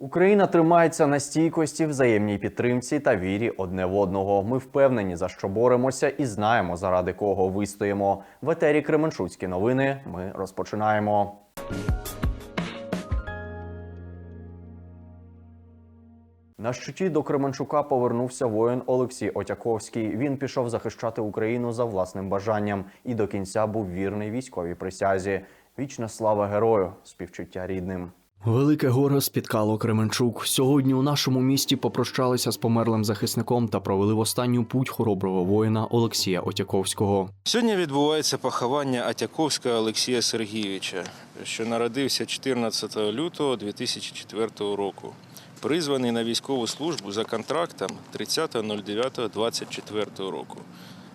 Україна тримається на стійкості, взаємній підтримці та вірі одне в одного. Ми впевнені, за що боремося, і знаємо, заради кого вистоїмо. В етері Кременчуцькі новини. Ми розпочинаємо. На щиті до Кременчука повернувся воїн Олексій Отяковський. Він пішов захищати Україну за власним бажанням і до кінця був вірний військовій присязі. Вічна слава герою, співчуття рідним. Велике горе спіткало Кременчук. Сьогодні у нашому місті попрощалися з померлим захисником та провели в останню путь хороброго воїна Олексія Отяковського. Сьогодні відбувається поховання Атяковського Олексія Сергійовича, що народився 14 лютого 2004 року. Призваний на військову службу за контрактом 30.09.24 року.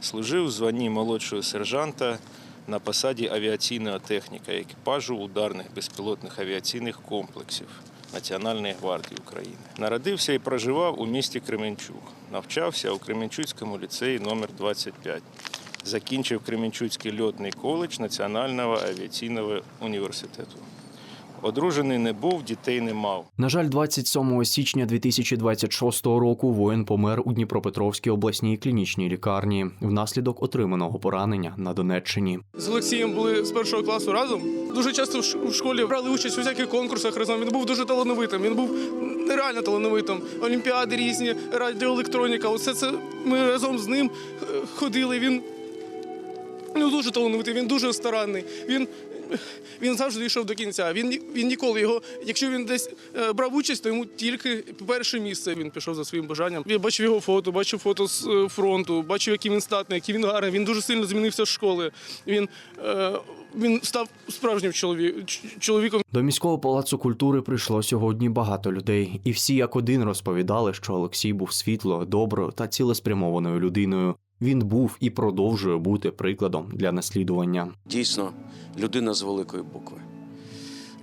Служив в званні молодшого сержанта на посаді авіаційного техніка екіпажу ударних безпілотних авіаційних комплексів Національної гвардії України. Народився і проживав у місті Кременчук. Навчався у Кременчуцькому ліцеї номер 25 Закінчив Кременчуцький льотний коледж Національного авіаційного університету. Одружений не був, дітей не мав. На жаль, 27 січня 2026 року воїн помер у Дніпропетровській обласній клінічній лікарні внаслідок отриманого поранення на Донеччині. З Олексієм були з першого класу разом. Дуже часто в школі брали участь у всяких конкурсах разом. Він був дуже талановитим. Він був нереально талановитим. Олімпіади різні, радіоелектроніка. Усе це ми разом з ним е, ходили. Він ну, дуже талановитий, він дуже старанний. Він, він завжди йшов до кінця. Він, він ніколи його, якщо він десь е, брав участь, то йому тільки перше місце. Він пішов за своїм бажанням. Я бачив його фото, бачив фото з е, фронту, бачив, який він статний, який він гарний. Він дуже сильно змінився з школи. Він, е, він став справжнім чолові- чоловіком. До міського палацу культури прийшло сьогодні багато людей, і всі як один розповідали, що Олексій був світло, доброю та цілеспрямованою людиною. Він був і продовжує бути прикладом для наслідування. дійсно людина з великої букви.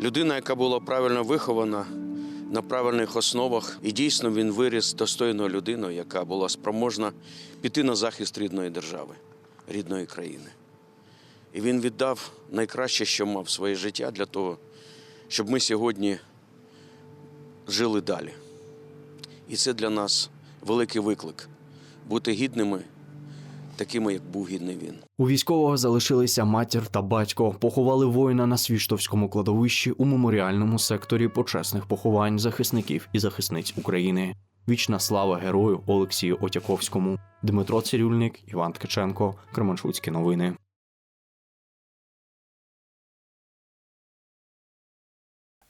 Людина, яка була правильно вихована на правильних основах, і дійсно він виріс достойною людиною, яка була спроможна піти на захист рідної держави, рідної країни. І він віддав найкраще, що мав своє життя для того, щоб ми сьогодні жили далі. І це для нас великий виклик бути гідними, такими, як був гідний він. У військового залишилися матір та батько. Поховали воїна на Свіштовському кладовищі у меморіальному секторі почесних поховань захисників і захисниць України. Вічна слава герою Олексію Отяковському. Дмитро Цирюльник, Іван Ткаченко, Кременчуцькі новини.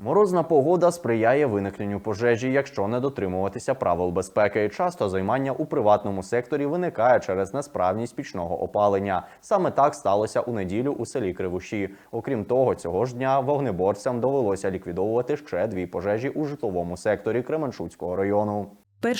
Морозна погода сприяє виникненню пожежі, якщо не дотримуватися правил безпеки. Часто займання у приватному секторі виникає через несправність пічного опалення. Саме так сталося у неділю у селі Кривуші. Окрім того, цього ж дня вогнеборцям довелося ліквідовувати ще дві пожежі у житловому секторі Кременчуцького району.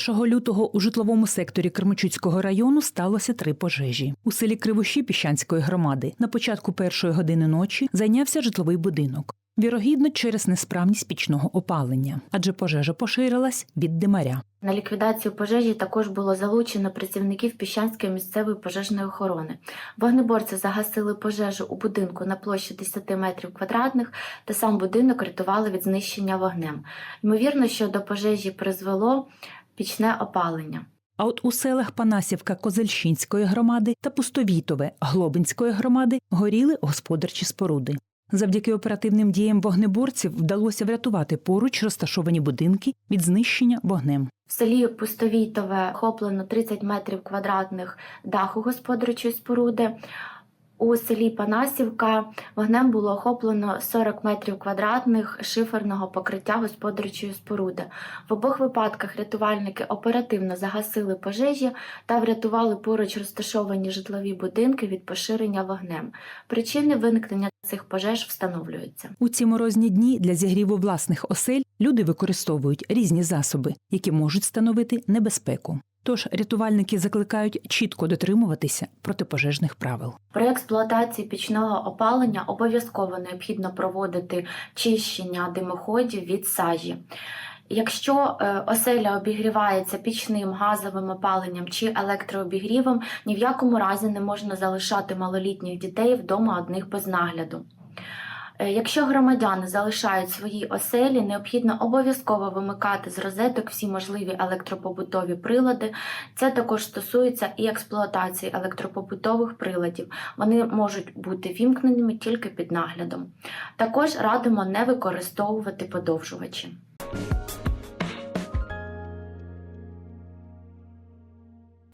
1 лютого у житловому секторі Кременчуцького району сталося три пожежі. У селі Кривоші Піщанської громади на початку першої години ночі зайнявся житловий будинок. Вірогідно, через несправність пічного опалення, адже пожежа поширилась від димаря. На ліквідацію пожежі також було залучено працівників Піщанської місцевої пожежної охорони. Вогнеборці загасили пожежу у будинку на площі 10 метрів квадратних та сам будинок рятували від знищення вогнем. Ймовірно, що до пожежі призвело пічне опалення. А от у селах Панасівка Козельщинської громади та Пустовітове Глобинської громади горіли господарчі споруди. Завдяки оперативним діям вогнеборців вдалося врятувати поруч розташовані будинки від знищення вогнем. В селі Пустовітове охоплено 30 метрів квадратних даху господарчої споруди. У селі Панасівка вогнем було охоплено 40 метрів квадратних шиферного покриття господарчої споруди. В обох випадках рятувальники оперативно загасили пожежі та врятували поруч розташовані житлові будинки від поширення вогнем. Причини виникнення цих пожеж встановлюються. У ці морозні дні для зігріву власних осель люди використовують різні засоби, які можуть становити небезпеку. Тож рятувальники закликають чітко дотримуватися протипожежних правил. При експлуатації пічного опалення обов'язково необхідно проводити чищення димоходів від сажі. Якщо е, оселя обігрівається пічним газовим опаленням чи електрообігрівом, ні в якому разі не можна залишати малолітніх дітей вдома одних без нагляду. Е, Якщо громадяни залишають свої оселі, необхідно обов'язково вимикати з розеток всі можливі електропобутові прилади. Це також стосується і експлуатації електропобутових приладів. Вони можуть бути вімкненими тільки під наглядом. Також радимо не використовувати подовжувачі.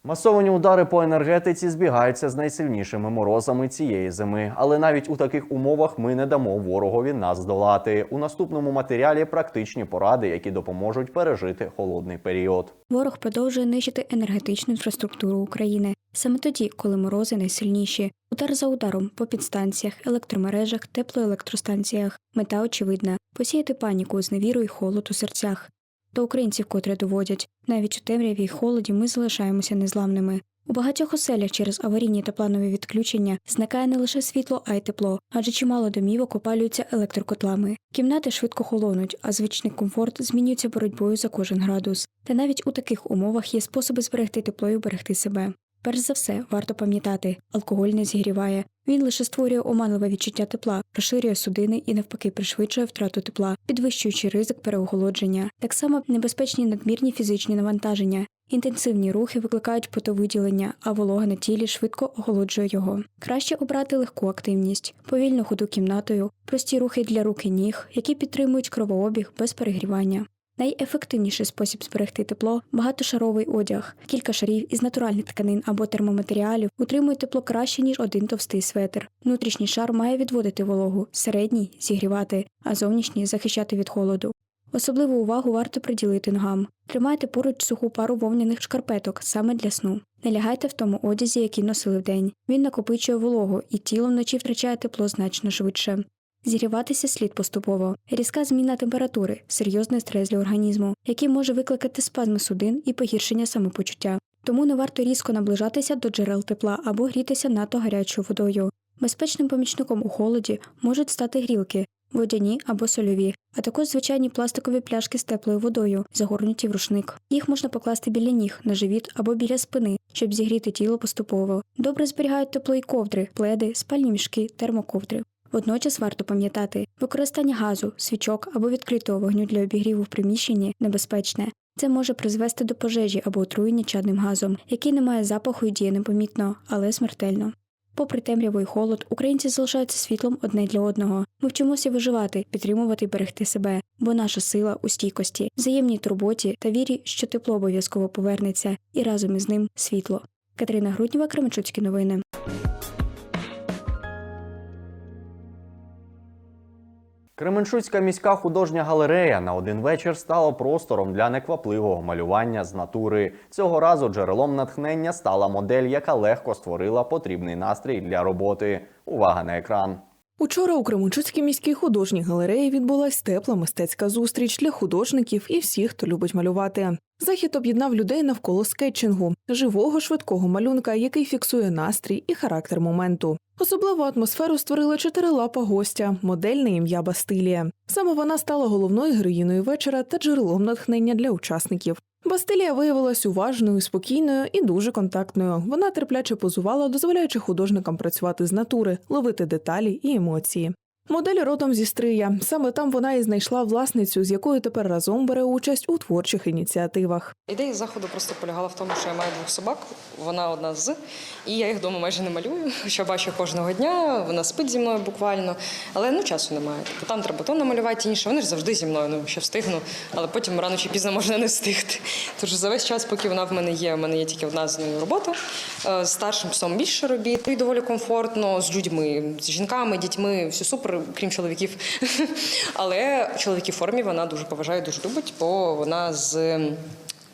Масовані удари по енергетиці збігаються з найсильнішими морозами цієї зими. Але навіть у таких умовах ми не дамо ворогові нас здолати. У наступному матеріалі практичні поради, які допоможуть пережити холодний період. Ворог продовжує нищити енергетичну інфраструктуру України саме тоді, коли морози найсильніші. Удар за ударом по підстанціях, електромережах, теплоелектростанціях. Мета очевидна посіяти паніку, зневіру і холод у серцях. До українців, котрі доводять, навіть у темряві й холоді ми залишаємося незламними. У багатьох оселях через аварійні та планові відключення зникає не лише світло, а й тепло, адже чимало домівок опалюються електрокотлами. Кімнати швидко холонуть, а звичний комфорт змінюється боротьбою за кожен градус. Та навіть у таких умовах є способи зберегти тепло і берегти себе. Перш за все, варто пам'ятати, алкоголь не зігріває. Він лише створює оманливе відчуття тепла, розширює судини і навпаки пришвидшує втрату тепла, підвищуючи ризик переохолодження. Так само небезпечні надмірні фізичні навантаження. Інтенсивні рухи викликають потовиділення, а волога на тілі швидко охолоджує його. Краще обрати легку активність, повільну ходу кімнатою, прості рухи для рук і ніг, які підтримують кровообіг без перегрівання. Найефективніший спосіб зберегти тепло багатошаровий одяг. Кілька шарів із натуральних тканин або термоматеріалів утримують тепло краще, ніж один товстий светр. Внутрішній шар має відводити вологу, середній зігрівати, а зовнішній захищати від холоду. Особливу увагу варто приділити ногам. Тримайте поруч суху пару вовняних шкарпеток саме для сну. Не лягайте в тому одязі, який носили вдень. Він накопичує вологу, і тіло вночі втрачає тепло значно швидше. Зігріватися слід поступово. Різка зміна температури, серйозний стрес для організму, який може викликати спазми судин і погіршення самопочуття. Тому не варто різко наближатися до джерел тепла або грітися надто гарячою водою. Безпечним помічником у холоді можуть стати грілки, водяні або сольові, а також звичайні пластикові пляшки з теплою водою, загорнуті в рушник. Їх можна покласти біля ніг, на живіт або біля спини, щоб зігріти тіло поступово. Добре зберігають тепло і ковдри, пледи, спальні мішки, термоковдри. Водночас варто пам'ятати, використання газу, свічок або відкритого вогню для обігріву в приміщенні небезпечне. Це може призвести до пожежі або отруєння чадним газом, який не має запаху і діє непомітно, але смертельно. Попри темряву і холод, українці залишаються світлом одне для одного. Ми вчимося виживати, підтримувати і берегти себе, бо наша сила у стійкості, взаємній турботі та вірі, що тепло обов'язково повернеться, і разом із ним світло. Катерина Груднєва, Кременчуцькі новини. Кременчуцька міська художня галерея на один вечір стала простором для неквапливого малювання з натури. Цього разу джерелом натхнення стала модель, яка легко створила потрібний настрій для роботи. Увага на екран. Учора у Кременчуцькій міській художній галереї відбулась тепла мистецька зустріч для художників і всіх, хто любить малювати. Захід об'єднав людей навколо скетчингу, живого швидкого малюнка, який фіксує настрій і характер моменту. Особливу атмосферу створила чотирилапа гостя, модельне ім'я Бастилія. Саме вона стала головною героїною вечора та джерелом натхнення для учасників. Бастилія виявилась уважною, спокійною і дуже контактною. Вона терпляче позувала, дозволяючи художникам працювати з натури, ловити деталі і емоції. Модель родом зі Стрия. Саме там вона і знайшла власницю, з якою тепер разом бере участь у творчих ініціативах. Ідея заходу просто полягала в тому, що я маю двох собак, вона одна з, і я їх вдома майже не малюю, що бачу кожного дня, вона спить зі мною буквально, але ну часу немає. Тобто там треба то намалювати інше, вони ж завжди зі мною, ну що встигну, але потім рано чи пізно можна не встигти. Тож за весь час, поки вона в мене є, в мене є тільки одна з нею робота. Е, З старшим псом більше робіт, і доволі комфортно з людьми, з жінками, дітьми, все супер, крім чоловіків. Але чоловіки в формі вона дуже поважає, дуже любить, бо вона з.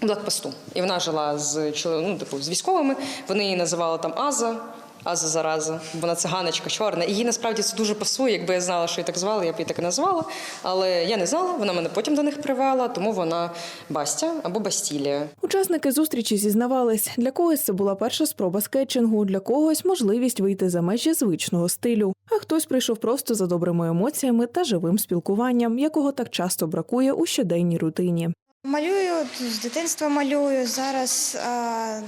Блокпосту. І вона жила з ну, типу, з військовими. Вони її називали там Аза. Аза зараза, бо вона циганочка чорна. І їй насправді це дуже пасує. Якби я знала, що її так звали, я б її так і назвала. Але я не знала, вона мене потім до них привела, тому вона Бастя або Бастілія. Учасники зустрічі зізнавались, для когось це була перша спроба скетчингу, для когось можливість вийти за межі звичного стилю. А хтось прийшов просто за добрими емоціями та живим спілкуванням, якого так часто бракує у щоденній рутині. Малюю з дитинства малюю. Зараз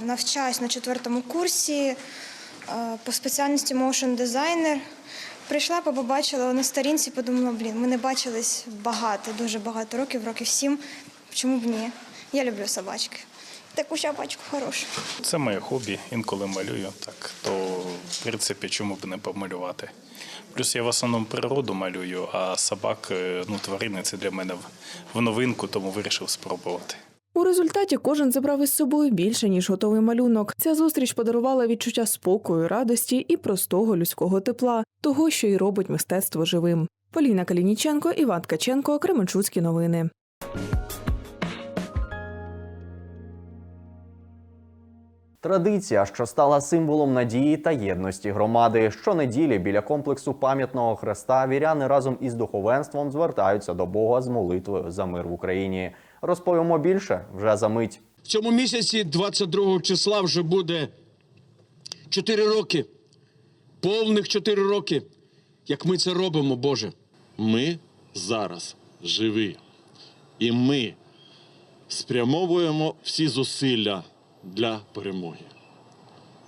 навчаюсь на четвертому курсі по спеціальності motion дизайнер. Прийшла, побачила на сторінці, подумала, блін, ми не бачились багато, дуже багато років, років сім. Чому б ні? Я люблю собачки. Таку собачку хорошу. Це моє хобі, інколи малюю, так то в принципі чому б не помалювати. Плюс я в основному природу малюю, а собак, е, ну тварини це для мене в новинку, тому вирішив спробувати. У результаті кожен забрав із собою більше ніж готовий малюнок. Ця зустріч подарувала відчуття спокою, радості і простого людського тепла, того, що й робить мистецтво живим. Поліна Калініченко, Іван Ткаченко, Кременчуцькі новини. Традиція, що стала символом надії та єдності громади. Щонеділі біля комплексу пам'ятного хреста віряни разом із духовенством звертаються до Бога з молитвою за мир в Україні. Розповімо більше вже за мить. В цьому місяці, 22 числа, вже буде 4 роки, повних 4 роки, як ми це робимо, Боже. Ми зараз живі. І ми спрямовуємо всі зусилля для перемоги.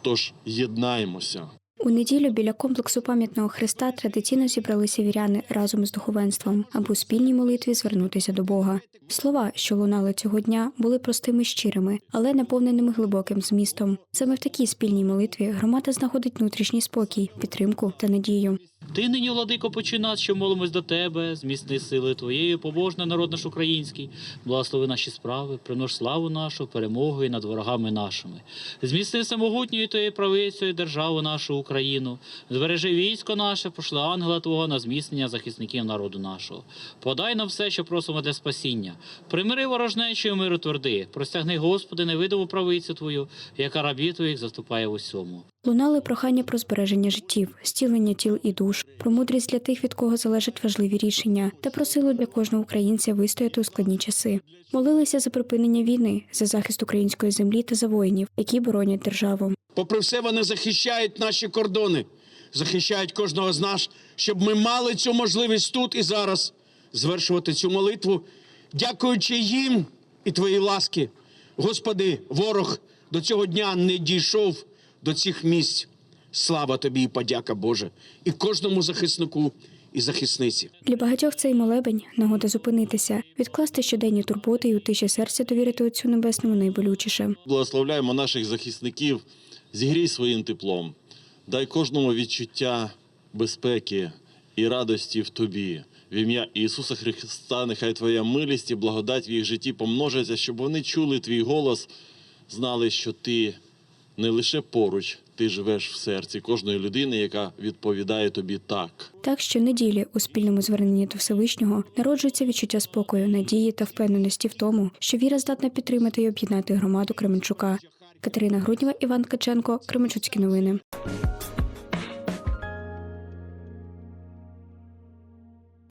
Тож єднаємося. У неділю біля комплексу пам'ятного хреста традиційно зібралися віряни разом з духовенством, аби у спільній молитві звернутися до Бога. Слова, що лунали цього дня, були простими щирими, але наповненими глибоким змістом. Саме в такій спільній молитві громада знаходить внутрішній спокій, підтримку та надію. Ти нині, владико, почи нас, що молимось до тебе, зміцни сили твоєї, побожний народ наш український, благослови наші справи, принош славу нашу, перемогу і над ворогами нашими. Зміцни всемогутньою твоєю правицею державу нашу Україну, збережи військо наше, пошли ангела Твого на зміцнення захисників народу нашого. Подай нам все, що просимо для спасіння. Примири ворожнечою миру тверди, простягни, Господи, невидиму правицю Твою, яка рабі твоїх заступає в усьому. Лунали прохання про збереження життів, стілення тіл і душ, про мудрість для тих, від кого залежать важливі рішення, та про силу для кожного українця вистояти у складні часи. Молилися за припинення війни, за захист української землі та за воїнів, які боронять державу. Попри все, вони захищають наші кордони, захищають кожного з нас, щоб ми мали цю можливість тут і зараз звершувати цю молитву, дякуючи їм і твоїй ласки. Господи, ворог до цього дня не дійшов до цих місць. Слава тобі і подяка Боже, і кожному захиснику і захисниці. Для багатьох цей молебень нагода зупинитися, відкласти щоденні турботи і у тиші серця довірити Отцю Небесному найболючіше. Благословляємо наших захисників, зігрій своїм теплом. Дай кожному відчуття безпеки і радості в тобі. В ім'я Ісуса Христа, нехай Твоя милість і благодать в їх житті помножаться, щоб вони чули твій голос, знали, що ти не лише поруч, ти живеш в серці кожної людини, яка відповідає тобі так. Так що неділі у спільному зверненні до Всевишнього народжується відчуття спокою, надії та впевненості в тому, що віра здатна підтримати і об'єднати громаду Кременчука. Катерина Груднєва, Іван Каченко, Кременчуцькі новини.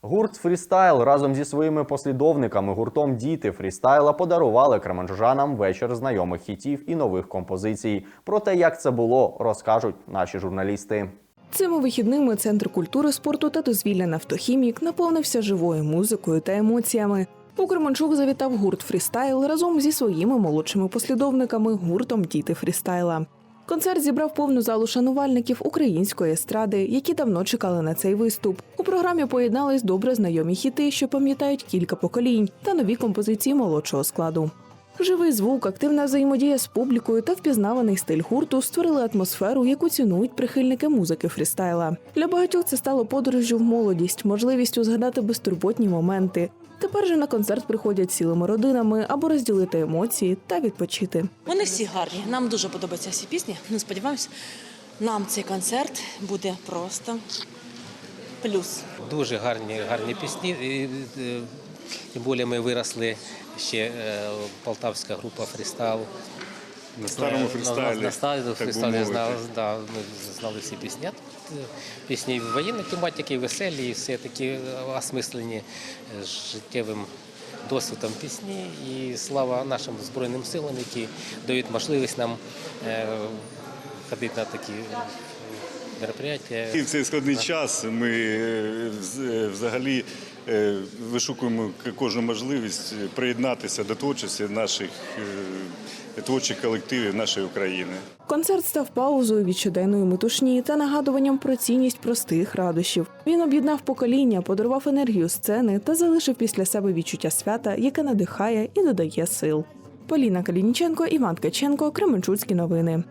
Гурт Фрістайл разом зі своїми послідовниками гуртом Діти фрістайла подарували кременчужанам вечір знайомих хітів і нових композицій. Про те, як це було, розкажуть наші журналісти. Цими вихідними центр культури, спорту та дозвілля «Нафтохімік» наповнився живою музикою та емоціями. У Кременчук завітав гурт фрістайл разом зі своїми молодшими послідовниками гуртом Діти фрістайла. Концерт зібрав повну залу шанувальників української естради, які давно чекали на цей виступ. Програмі поєднались добре знайомі хіти, що пам'ятають кілька поколінь, та нові композиції молодшого складу. Живий звук, активна взаємодія з публікою та впізнаваний стиль гурту створили атмосферу, яку цінують прихильники музики фрістайла. Для багатьох це стало подорожжю в молодість, можливістю згадати безтурботні моменти. Тепер же на концерт приходять цілими родинами або розділити емоції та відпочити. Вони всі гарні. Нам дуже подобаються всі пісні. Ну, сподіваємось, нам цей концерт буде просто плюс. Дуже гарні, гарні пісні. Е, Тим більше ми виросли ще е, полтавська група фрістайл. На старому фрістайлі, На, на старому мовити. знали, да, ми знали всі пісні. Е, Пісні воєнної тематики, веселі, і все такі е, осмислені е, життєвим досвідом пісні. І слава нашим Збройним силам, які дають можливість нам е, ходити на такі мероприятия. І в цей складний час ми е, е, взагалі е, вишукуємо кожну можливість приєднатися до творчості наших творчих колективів нашої України. Концерт став паузою від щоденної метушні та нагадуванням про цінність простих радощів. Він об'єднав покоління, подарував енергію сцени та залишив після себе відчуття свята, яке надихає і додає сил. Поліна Калініченко, Іван Ткаченко, Кременчуцькі новини.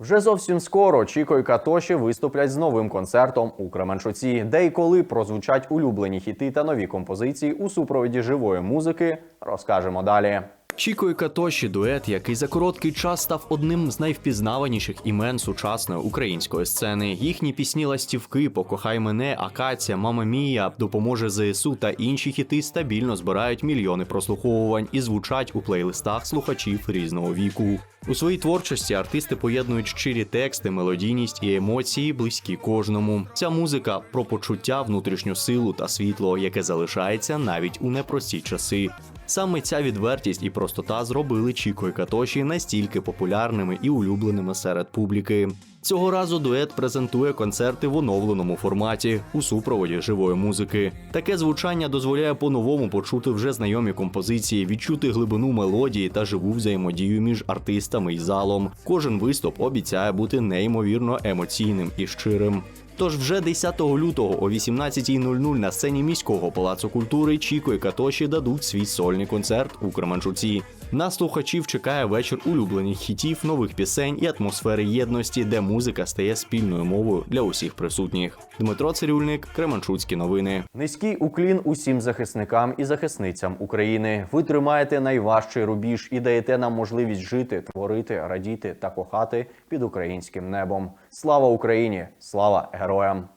Вже зовсім скоро Чіко і Катоші виступлять з новим концертом у Кременчуці, де і коли прозвучать улюблені хіти та нові композиції у супроводі живої музики, розкажемо далі. Чіко і Катоші дует, який за короткий час став одним з найвпізнаваніших імен сучасної української сцени. Їхні пісні ластівки, покохай мене, Акація, Мама Мія, допоможе ЗСУ та інші хіти стабільно збирають мільйони прослуховувань і звучать у плейлистах слухачів різного віку. У своїй творчості артисти поєднують щирі тексти, мелодійність і емоції, близькі кожному. Ця музика про почуття, внутрішню силу та світло, яке залишається навіть у непрості часи. Саме ця відвертість і простота зробили Чіко і Катоші настільки популярними і улюбленими серед публіки. Цього разу дует презентує концерти в оновленому форматі у супроводі живої музики. Таке звучання дозволяє по-новому почути вже знайомі композиції, відчути глибину мелодії та живу взаємодію між артистами і залом. Кожен виступ обіцяє бути неймовірно емоційним і щирим. Тож вже 10 лютого о 18.00 на сцені міського палацу культури Чіко і Катоші дадуть свій сольний концерт у Кременчуці. На слухачів чекає вечір улюблених хітів, нових пісень і атмосфери єдності, де музика стає спільною мовою для усіх присутніх. Дмитро Цирюльник, Кременчуцькі новини. Низький уклін усім захисникам і захисницям України. Ви тримаєте найважчий рубіж і даєте нам можливість жити, творити, радіти та кохати під українським небом. Слава Україні! Слава героям!